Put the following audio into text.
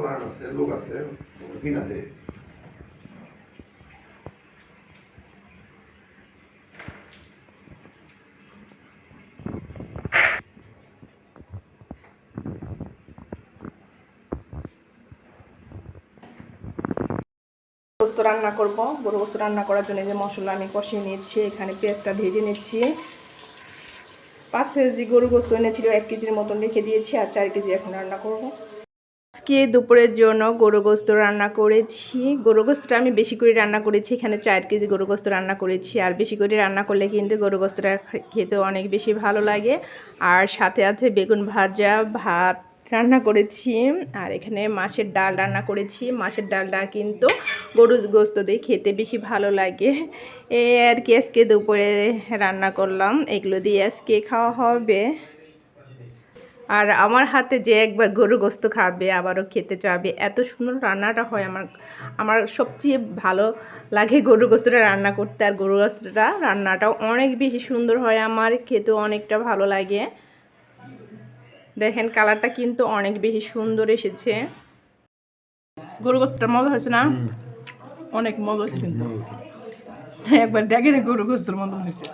Pollan আছে, লোক আছে কিনা দে গোস্ত রান্না করব। গরু গোস্ত রান্না করার জন্য যে মশলা আমি কষিয়ে নিচ্ছি, এখানে পেঁয়াজটা ভেজে নিচ্ছি। পাঁচ কেজি গরু গোস্ত এনেছিল, এক কেজির মতন রেখে দিয়েছি আর চার কেজি এখন রান্না করব। আজকে দুপুরের জন্য গরু গোস্ত রান্না করেছি। গরু গোস্তটা আমি বেশি করে রান্না করেছি, এখানে চার কেজি গরু গোস্ত রান্না করেছি। আর বেশি করে রান্না করলে কিন্তু গরু গোস্তটা খেতে অনেক বেশি ভালো লাগে। আর সাথে আছে বেগুন ভাজা, ভাত রান্না করেছি। আর এখানে মাছের ডাল রান্না করেছি। মাছের ডালটা কিন্তু গরু গোস্ত দিয়ে খেতে বেশি ভালো লাগে। এ আর কি আজকে দুপুরে রান্না করলাম। এগুলো দিয়ে আজকে খাওয়া হবে। আর আমার হাতে যে একবার গরু গোস্ত খাবে আবারও খেতে চাবে এত সুন্দর রান্নাটা হয় আমার আমার সবচেয়ে ভালো লাগে গরু গোস্তটা রান্না করতে। আর গরু গোস্তটা রান্নাটাও অনেক বেশি সুন্দর হয় আমার খেতেও অনেকটা ভালো লাগে। দেখেন কালারটা কিন্তু অনেক বেশি সুন্দর এসেছে। গরু গোস্তটা মজা হয়েছে না? অনেক মজা কিন্তু। একবার দেখেন গরু গোস্তর মতো হয়েছে।